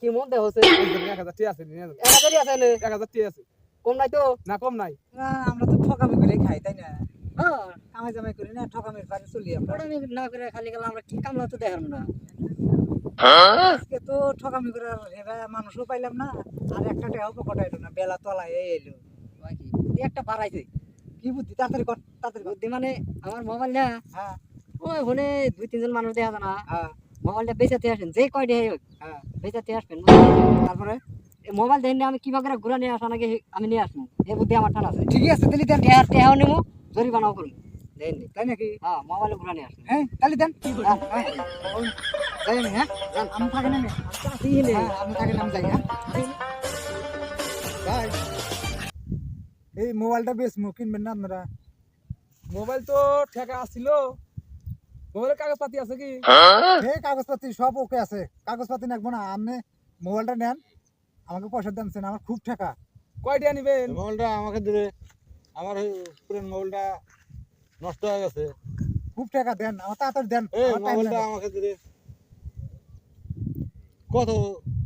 কি মন দেহ হচ্ছে? এক হাজার টি আছে এক হাজারই আছে এক হাজার টি আছে। কম নাই তো? না কম নাই। না, আমরা তো ঠকামি করে খাই তাই না? হ্যাঁ। কামাই জামাই করি না ঠকামির পারে চলি আমরা। না করে খালি গেলাম আমরা কি কামলা তো দেখার না। আজকে তো ঠকামি করে মানুষও পাইলাম না আর একটা টাকাও পকেটে এলো না বেলা তলায় এই এলো। বাকি একটা বাড়াইছে কি বুদ্ধি তাড়াতাড়ি কর তাড়াতাড়ি বুদ্ধি মানে আমার মোবাইল না? হ্যাঁ। ওই ফোনে দুই তিনজন মানুষ দেখা যায় না। হ্যাঁ। মোবাইলটা বেচাতে আসেন যে কয়টা হ্যাঁ বেচাতে আসবেন তারপরে মোবাইল দেখে আমি কীভাবে করে ঘুরে নিয়ে আসা নাকি আমি নিয়ে আসব এই বুদ্ধি আমার টান আছে। ঠিকই আছে তাহলে দেন। টেহার টেহাও নেব জরিমানাও করব দেন তাই নাকি? হ্যাঁ মোবাইলে ঘুরে নিয়ে আসব হ্যাঁ তাহলে দেন। হ্যাঁ, হ্যাঁ, আমি হ্যাঁ আমি থাকি আমি। হ্যাঁ, আমি থাকি আমি যাই হ্যাঁ। এই মোবাইলটা বেশ কিনবেন না আপনারা? মোবাইল তো ঠেকা আসছিল মোবাইলের কাগজপাতি আছে কি? এই কাগজপাতি সব ওকে আছে। কাগজপাতি নেব না আপনি মোবাইলটা নেন আমাকে পয়সা দেনছেন আমার খুব টাকা কয়টা নিবেন? মোবাইলটা আমাকে দিলে আমার পুরান মোবাইলটা নষ্ট হয়ে গেছে। খুব টাকা দেন আমার তাড়াতাড়ি দেন মোবাইলটা আমাকে দিলে কত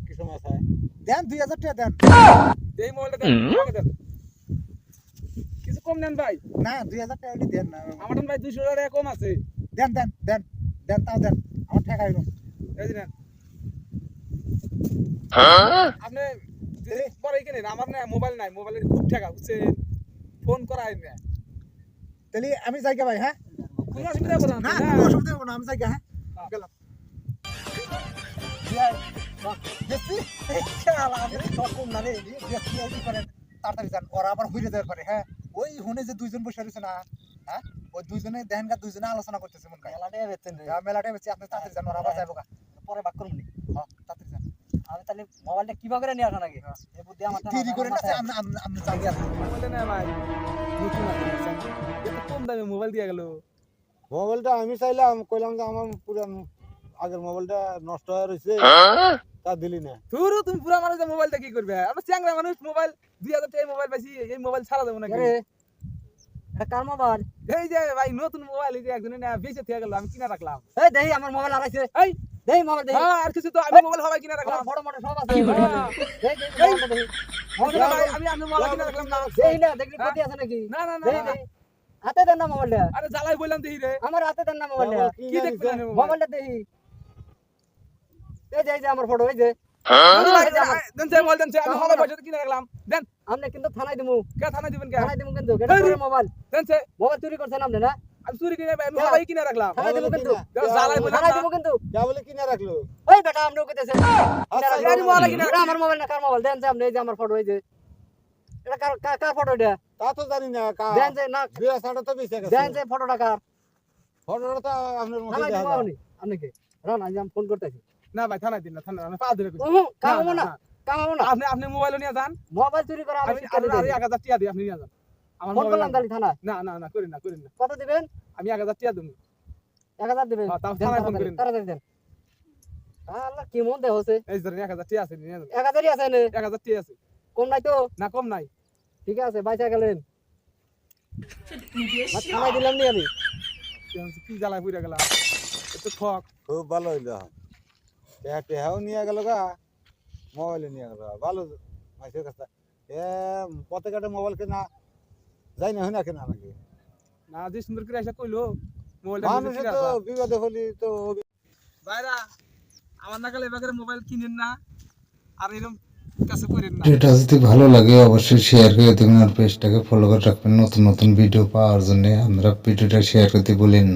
কি সময় আছে? দেন দুই হাজার টাকা দেন। এই মোবাইলটা দেন আমাকে দেন। কিছু কম নেন ভাই। না দুই হাজার টাকা দেন না। আমার ভাই দুইশো টাকা কম আছে। দেন দেন দেন দেন তাও দেন। আমার টাকা এরকম এই যে নেন। আপনি যদি পরে কিনেন আমার না মোবাইল নাই মোবাইলের খুব টাকা বুঝছেন? ফোন করা হয় না। তাহলে আমি যাই ভাই হ্যাঁ? কোনো অসুবিধা করো না না কোনো অসুবিধা হবে না আমি যাই গে হ্যাঁ? গেলাম। কি তাড়াতাড়ি যান ওরা আবার হইরে দেওয়ার পরে হ্যাঁ? ওই হুনে যে দুইজন বসে রয়েছে না হ্যাঁ? ওই দুইজনে দেখেন গা দুইজনে আলোচনা করতেছে মন কায় মেলাটা বেচছেন রে। হ্যাঁ, মেলাটা বেশি আপনি তাড়াতাড়ি যান আবার যাইব গা। পরে বাক করুন হ্যাঁ, তাড়াতাড়ি যান। আমি তাহলে মোবাইলটা কীভাবে করে নিয়ে আসা নাকি? এই বুদ্ধি আমার দেরি করে না আমার মাথায় আপনি আপনি আপনি যাই গে মোবাইলটা না ভাই নতুন আছে? এত কম দামে মোবাইল দিয়ে গেল। মোবাইলটা আমি চাইলাম কইলাম যে আমার পুরান আগের মোবাইলটা নষ্ট হয়ে রয়েছে তা দিলি না। ধুরু তুমি পুরা মানুষ মোবাইলটা কি করবে? আমরা চ্যাংরা মানুষ মোবাইল দুই হাজার টাকা মোবাইল পাইছি এই মোবাইল ছাড়া দেবো নাকি? কার মোবাইল? এই যে ভাই নতুন মোবাইল এই যে একজনে না বেঁচে থেকে গেল আমি কিনা রাখলাম। এই দেহি আমার মোবাইল হারাইছে এই দেহি মোবাইল দেহি হ্যাঁ আর কিছু তো আমি মোবাইল হবাই কিনা রাখলাম। বড় মোটর সব আছে। হ্যাঁ। দেহি দেহি মোবাইল ভাই, আমি আমি মোবাইল কিনা রাখলাম না। দেহি না দেখলি ক্ষতি আছে নাকি? না না না। হাতে দেন না মোবাইলটা। আরে জ্বালাই বললাম দেখি রে। আমার হাতে দেন না মোবাইলটা। কি দেখতে মোবাইলটা দেহি এই যে এই যে আমার ফটো এই যে। দেন সে মোবাইল দেন সে আমি হবাই পয়সা কিনা রাখলাম। দেন। আপনি কিন্তু থানায় দিমু। কে থানা দিবেন কে? থানায় দিমু কিন্তু মোবাইল। দেন সে মোবাইল চুরি করছেন আপনি না? আমি চুরি কিনে আমি হবাই কিনা রাখলাম। থানায় দিমু কিন্তু। দেন জ্বালাই থানায় দিমু কিন্তু। যা বলে কিনে রাখল। ওই বেটা আপনিও কইতেছেন আচ্ছা, এই মোবাইল কিনা আমার মোবাইল না কার মোবাইল? দেন যে আপনি এই যে আমার ফটো এই যে। এটা কার ফটো এটা? তা তো জানি না কা- দেন যে না বিয়া সাড়ে তো বেঁচে গেছে। দেন যে ফটোটা কার? ফটোটা তো আপনার মুখে দেখা আপনি। আপনি কি? রান আমি ফোন করতেছি। না ভাই থানায় দিন না থানা আমি পা ধরে না, কামাবো না। কামাবো আপনি আপনি মোবাইল নিয়ে যান। মোবাইল চুরি করে আমি দিই এক হাজার আপনি নিয়ে যান। আমার ফোন করলাম তাহলে থানা না না না করেন না করেন না। কত দিবেন? আমি এক হাজার টিয়া দেবো। এক হাজার দিবেন? হ্যাঁ, তাও থানায় ফোন করেন। তাড়াতাড়ি দেন। আল্লাহ কি মন দেহ হচ্ছে। এই ধরেন এক হাজার টিয়া আছে নিয়ে যান। এক হাজারই আছে নে? এক হাজার টিয়া আছে। কম নাই তো? না কম নাই। ঠিক আছে বাইসা গেলেন। আর থানায় দিলাম নি আমি। কি জ্বালায় পুড়ে গেলাম। একটু খুব ভালো হইল টেহা টেহাও নিয়ে গেল গা মোবাইলে নিয়ে গেল ভালো মাইসের কাছে এ পথে ঘাটে মোবাইল কেনা যাই না হয় না কেনা নাকি? না যে সুন্দর করে এসে কইলো মানুষে তো বিপদে হলি তো ভাইরা আমার নাকালে এবার মোবাইল কিনেন না আর এরকম কাছে করেন যদি ভালো লাগে অবশ্যই শেয়ার করে দেবেন আর পেজটাকে ফলো করে রাখবেন নতুন নতুন ভিডিও পাওয়ার জন্য আমরা ভিডিওটা শেয়ার করতে ভুলেন না